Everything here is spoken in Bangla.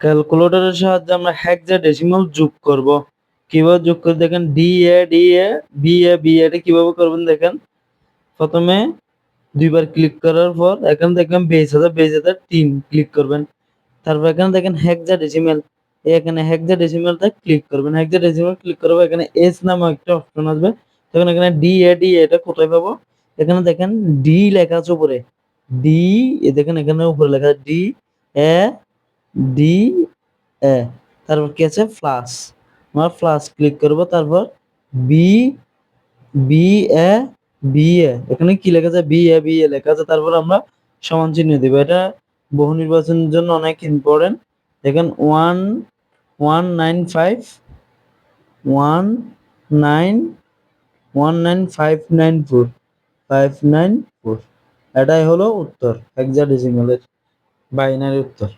ক্যালকুলেটরের সাহায্যে আমরা হেক্সাডেসিমাল যোগ করব। কীভাবে যোগ করে দেখেন D A D A B A B এটা কীভাবে করবেন দেখেন? প্রথমে দুইবার ক্লিক করার পর এখানে দেখবেন বেস হাজার বেস হাজার তিন ক্লিক করবেন। তারপর এখানে দেখেন হেক্সাডেসিমাল এখানে হেক্সাডেসিমালটা ক্লিক করবেন। হেক্সাডেসিমাল ক্লিক করব এখানে এস নামে একটা অপশন আসবে। তখন এখানে ডি এ ডি এটা কোথায় পাবো? এখানে দেখেন ডি লেখা আছে উপরে। ডি দেখেন এখানে উপরে লেখা আছে ডি এ ডি এ তারপর কি আছে? প্লাস আমরা প্লাস ক্লিক করব, তারপর B B A B A এখানে কি লেখা আছে? বি এ বি এ লেখা আছে। তারপর আমরা সমান চিহ্ন দেব। এটা বহু নির্বাচনের জন্য অনেক ইম্পর্টেন্ট দেখেন one one nine five one nine one nine five nine four five nine four এটাই হলো উত্তর হেক্সাডেসিমালের বাইনারি উত্তর।